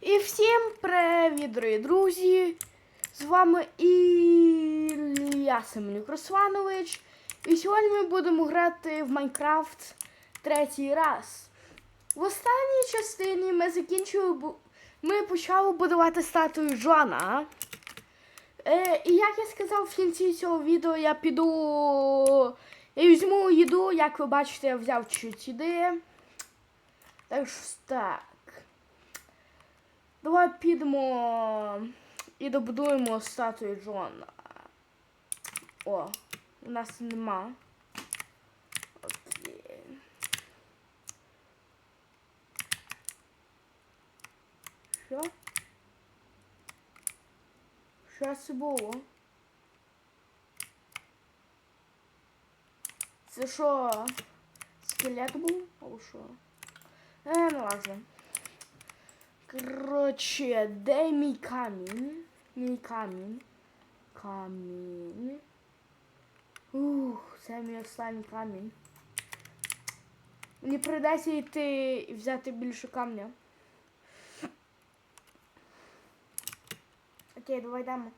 І всім привіт, дорогі друзі! З вами Ілля Семенюк Русланович. І сьогодні ми будемо грати в Майнкрафт третій раз. В останній частині ми закінчили ми почали будувати статую Джона. Е, і як я сказав в кінці цього відео, я піду. Я візьму їду, як ви бачите, я взяв чуть їди. Так що так. Давай підемо і добудуємо статую Джона. О, у нас нема. Окей. Що? Що це було? Це що? Скелет був? Або що? Е, не важно. Короче, де мій камінь? Мій камінь. Камінь. Ух, це мій камінь. Мені прийдеться йти і взяти більше камня. Окей, давай йдемо.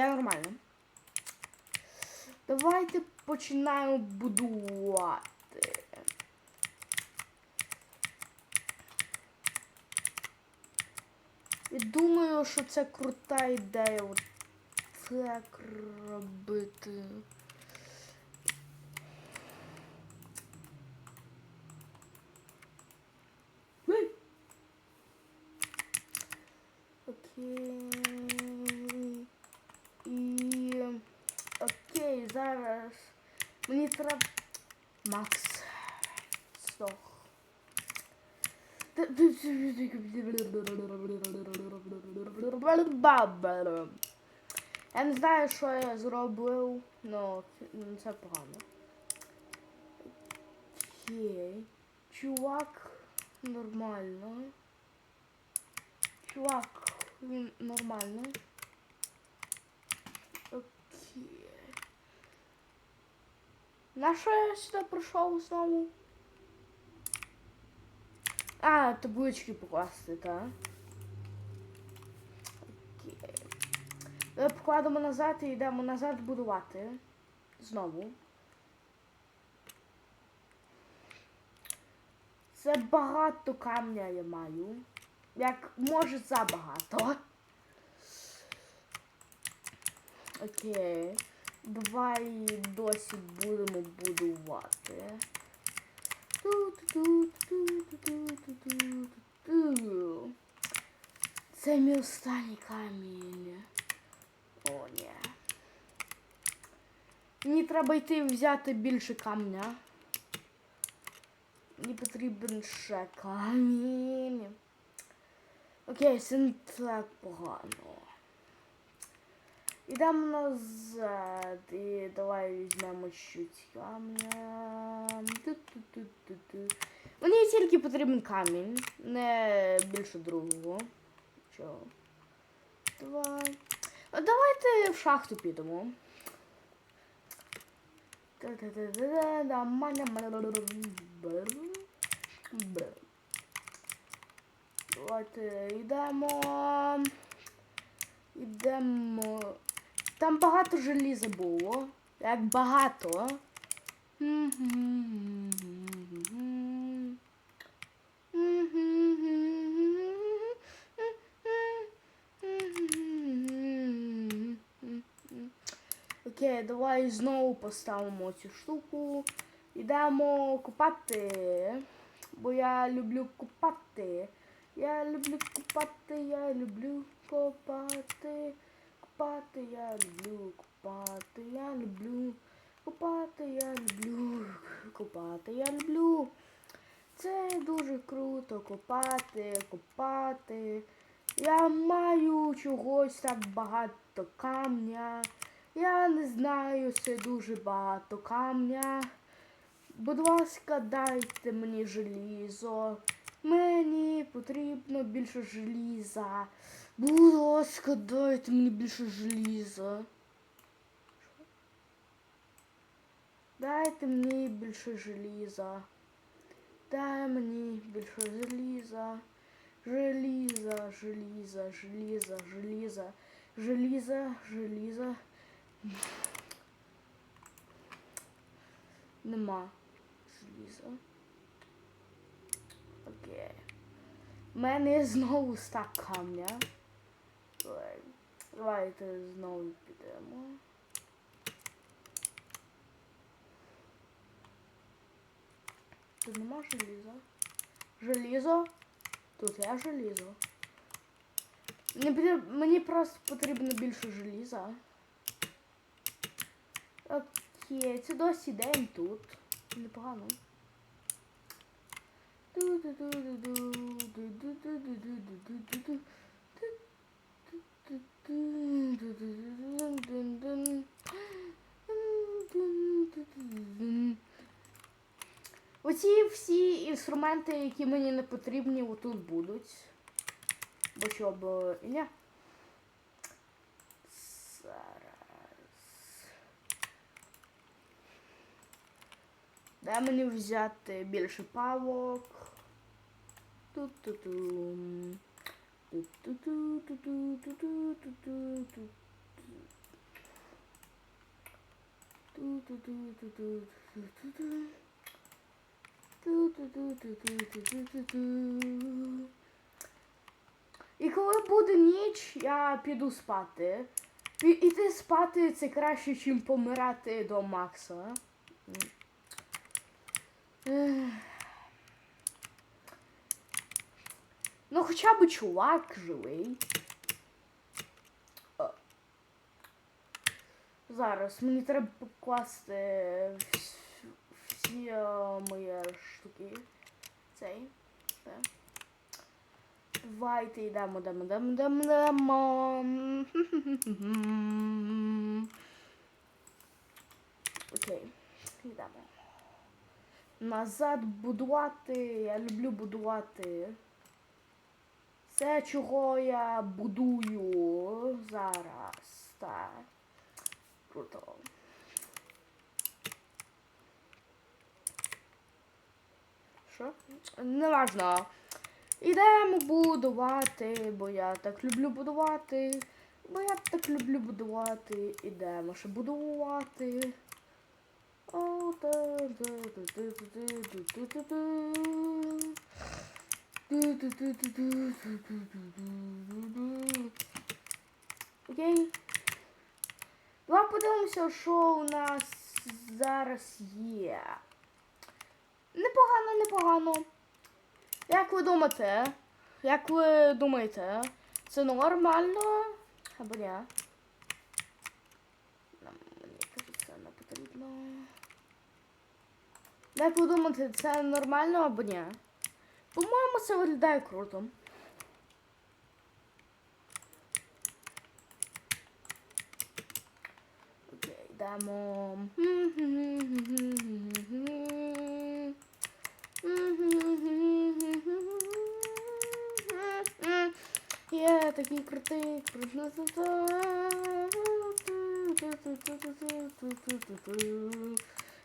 Я нормально. Давайте починаємо будувати. І думаю, що це крута ідея от так робити. Ей! Окей. І окей, зараз треба. Макс. Здох. Я не знаю, що я зробив, але це погано. Окей. Чувак нормально. Чувак, він нормально. Окей. На що я сюди прийшов знову? А, таблички покласти, так? Окей. Ми покладемо назад і йдемо назад будувати. Знову. Це багато камня я маю. Як може забагато. Окей. Давай досі будемо будувати. Це мій останній камінь. О, ні. Мені треба йти взяти більше камня. Мені потрібен ще камінь. Окей, це так погано. Ідемо назад і давай візьмемо чуть камня. Мені тільки потрібен камінь, не більше другого. Чого? Давай. А давайте в шахту підемо. Давайте йдемо. Йдемо. Там багато желіза було. Як багато. Окей, давай знову поставимо цю штуку. Йдемо купати. Бо я люблю купати. Я люблю купати, я люблю копати. Купати, я люблю купати, я люблю купати, я люблю купати, я люблю. Це дуже круто копати, копати. Я маю чогось так багато камня. Я не знаю, це дуже багато камня. Будь ласка, дайте мені желізо. Мені потрібно більше желіза. Будь ласка, дайте мені більше желіза. Дайте мені більше желіза. Дай мені більше желіза. Желіза, желіза, желіза, желіза, желіза, желіза. Нема желіза. Окей. У мене знову стак камня. Давай. Давайте знову підемо. Тут нема желіза. Желізо? Тут є желізо. Мені, мені просто потрібно більше желіза. Окей, це досі день тут. Непогано. Оці всі інструменти, які мені не потрібні, отут будуть. Бо щоб ні. Зараз. Дай мені взяти більше павок. Ту-ту-тум. І коли буде ніч, я піду спати. Іти спати це краще, ніж помирати до Макса. Ех. Ну, хоча б чувак живий. Зараз мені треба покласти всі е, мої штуки. Цей. Це. Давайте йдемо, йдемо, йдемо, йдемо, йдемо. Окей, йдемо. Назад будувати. Я люблю будувати. Це чого я будую зараз. Так. Круто. Що? Неважно. Ідемо будувати, бо я так люблю будувати. Бо я так люблю будувати. Ідемо ще будувати. О, та, та, та, та, та, та, та, та, та. Окей. Давай подивимося, що у нас зараз є. Непогано, непогано. Як ви думаєте? Як ви думаєте? Це нормально? Або ні? Нам мені кажеться, не потрібно. Як ви думаєте, це нормально або ні? По-моєму, це виглядає круто. Окей, йдемо. Я такий крутий.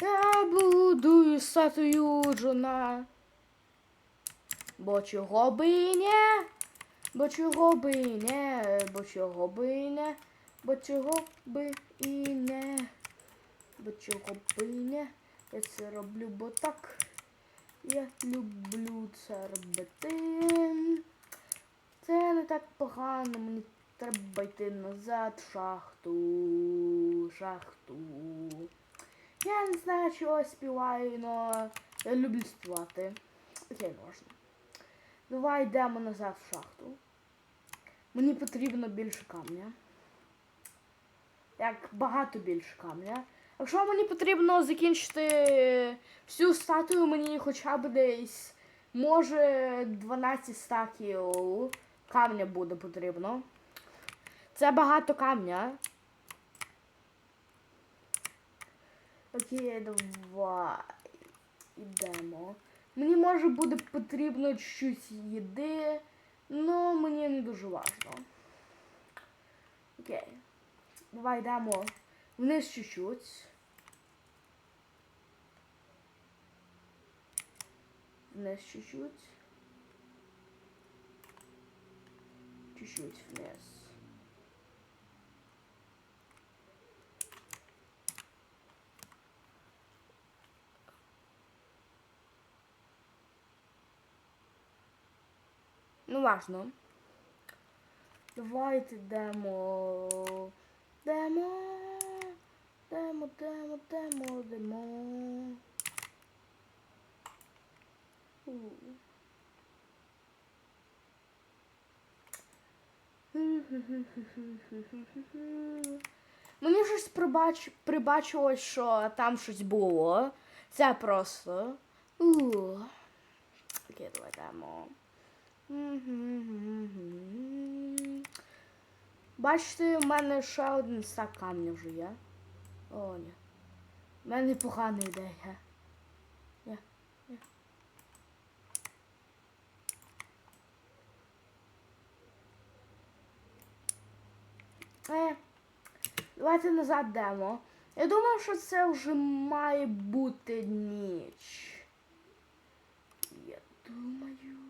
Я будую статую Джона. Бо чого би не? Бо чого би не? Бо чого би не? Бо чого би і не? Бо чого би не? Я це роблю, бо так. Я люблю це робити. Це не так погано, мені треба йти назад в шахту. Шахту. Я не знаю, чого співаю, але я люблю співати. Окей, можна. Давай йдемо назад в шахту. Мені потрібно більше камня. Як багато більше камня. Якщо мені потрібно закінчити всю статую, мені хоча б десь може 12 стаків камня буде потрібно. Це багато камня. Окей, давай. Ідемо. Мені може буде потрібно чуть їди, але мені не дуже важливо. Окей. Давай йдемо вниз чуть-чуть. Вниз чуть-чуть. Чуть-чуть вниз. Ну, важно. Давайте йдемо. Демо. Демо, демо, демо, демо. Мені щось прибач... прибачилось, що там щось було. Це просто. Окей, давай йдемо. Бачите, у мене ще один стак камня вже є. О, ні. У мене погана ідея. Ні, ні. Е, давайте назад йдемо. Я думав, що це вже має бути ніч. Я думаю.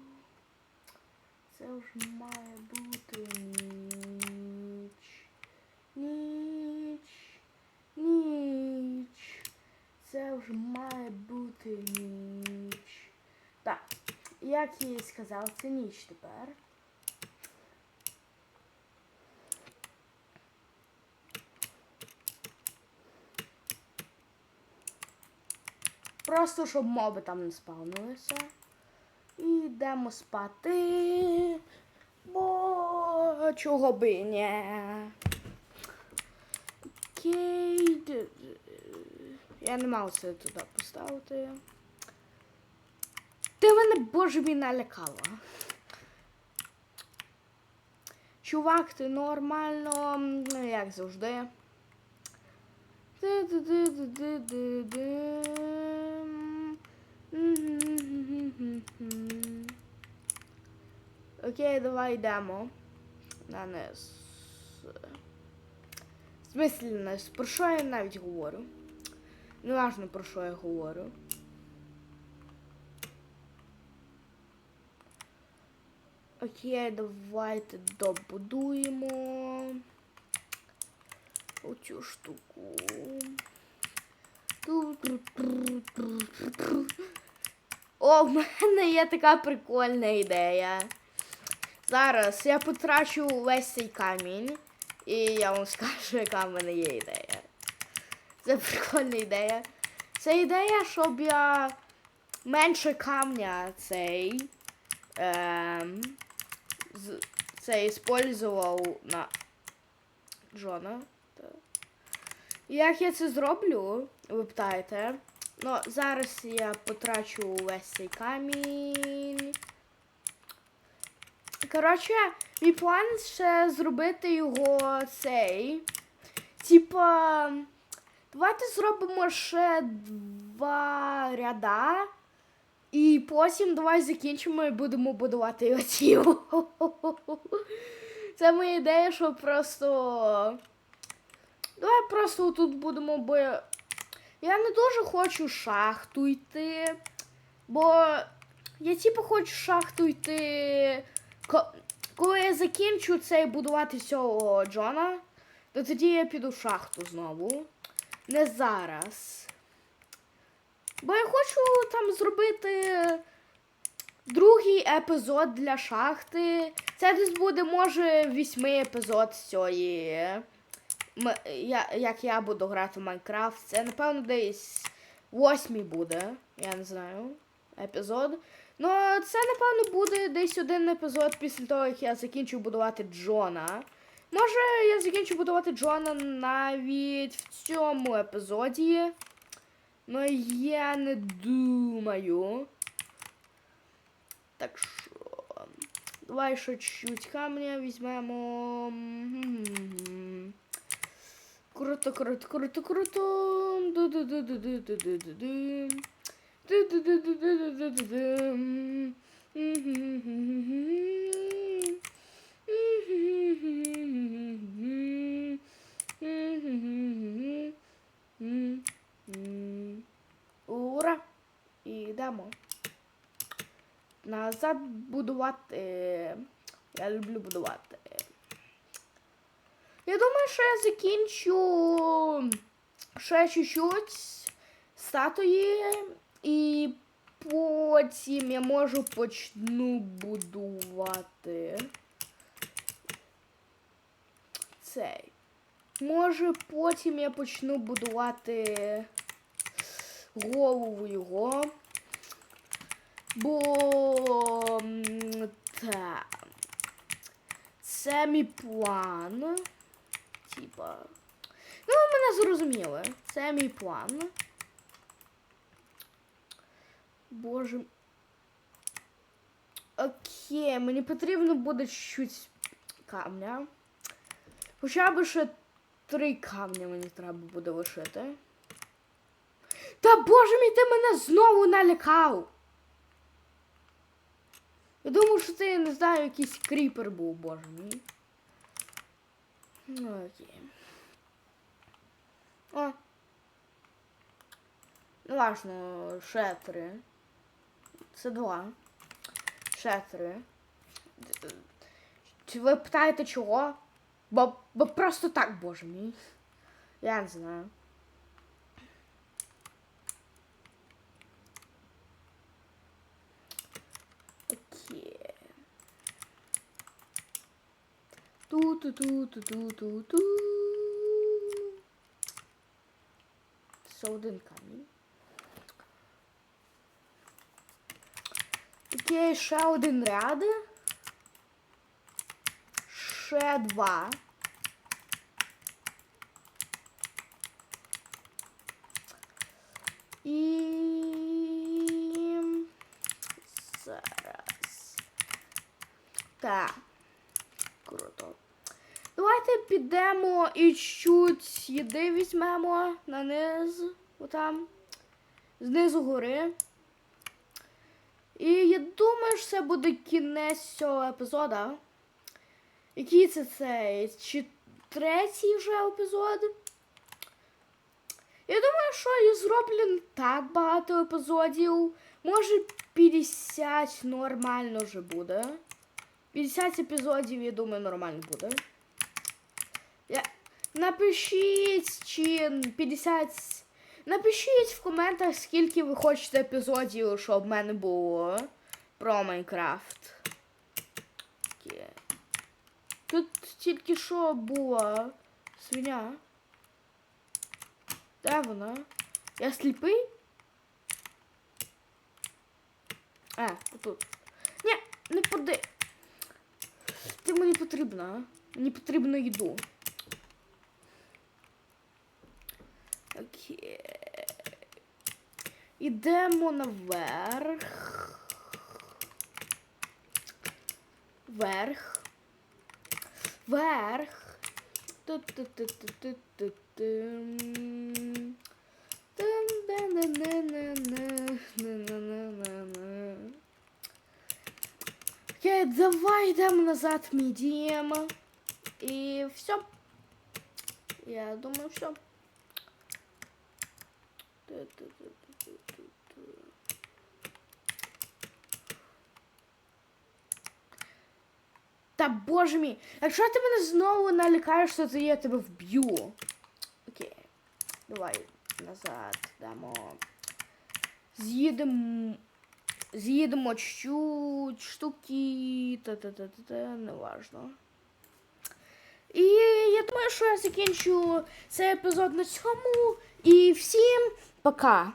Це вже має бути ніч. Ніч. Ніч. Це вже має бути ніч. Так, як я і сказав, це ніч тепер. Просто щоб моби там не спавнилися. Йдемо спати. Бо чого би ні. Окей. Я не мав це туди поставити. Ти мене боже мій налякала. Чувак, ти нормально, ну, як завжди. Ди-ди-ди-ди-ди-ди-ди. Окей, давай йдемо. На низ. Смислі? Про що я навіть говорю? Не важно про що я говорю. Окей, давайте добудуємо оцю штуку. О, в мене є така прикольна ідея. Зараз я потрачу весь цей камінь, і я вам скажу, яка в мене є ідея. Це прикольна ідея. Це ідея, щоб я менше камня цей. Ем, це использував на Джона. Як я це зроблю, ви питаєте? Ну, зараз я потрачу весь цей камінь. Коротше, мій план ще зробити його цей. Типа, давайте зробимо ще два ряда. І потім давай закінчимо і будемо будувати оці. Це моя ідея, що просто. Давай просто тут будемо бо. Я не дуже хочу шахту йти. Бо я типу хочу шахту йти. Ко- Коли я закінчу цей будувати цього Джона, то тоді я піду в шахту знову. Не зараз. Бо я хочу там зробити другий епізод для шахти. Це десь буде, може, вісьмий епізод з цієї. Я, як я буду грати в Майнкрафт. Це, напевно, десь восьмий буде. Я не знаю. Епізод. Ну, це, напевно, буде десь один епізод після того, як я закінчу будувати Джона. Може, я закінчу будувати Джона навіть в цьому епізоді. Ну, я не думаю. Так що. Давай ще чуть-чуть камня візьмемо. Круто, круто, круто, круто. Ура! І йдемо. Назад будувати. Я люблю будувати. Я думаю, що я закінчу ще чуть-чуть статуї і потім я можу почну будувати цей. Може, потім я почну будувати голову його. Бо м, так. Це мій план. Типа. Ну, ви мене зрозуміли. Це мій план. Боже. Окей, мені потрібно буде чуть камня. Хоча б ще три камня мені треба буде лишити. Та боже мій, ти мене знову налякав. Я думав, що це, не знаю, якийсь кріпер був, боже мій. Ну, окей. О. Ну, важно, ще три. Це два. Ще три. Чи ви питаєте чого? Бо, бо просто так, боже мій. Я не знаю. Окей. Ту-ту-ту-ту-ту-ту-ту. Це один камінь. Окей, ще один ряд. Ще два. І зараз. Так. Круто. Давайте підемо і чуть їди візьмемо на низ. Отам. Знизу гори. І я думаю, що це буде кінець цього епізода. Який це цей? Чи третій вже епізод? Я думаю, що я зроблю не так багато епізодів. Може 50 нормально вже буде. 50 епізодів, я думаю, нормально буде. Напишіть, чи 50. Напишіть в коментах, скільки ви хочете епізодів, щоб в мене було про Майнкрафт. Тут тільки що була свиня. Де вона? Я сліпий? А, отут. Ні, не поди. Ти мені потрібна. Мені потрібно їду. Ідемо наверх. Верх. Верх. Окей, давай йдемо назад, медіємо. І все. Я думаю, все. Та боже мій, якщо ти мене знову налякаєш, то я тебе вб'ю. Окей. Давай назад дамо. З'їдемо. З'їдемо чуть штуки. Та-та-та-та-та, неважно. І я думаю, що я закінчу цей епізод на цьому. І всім пока!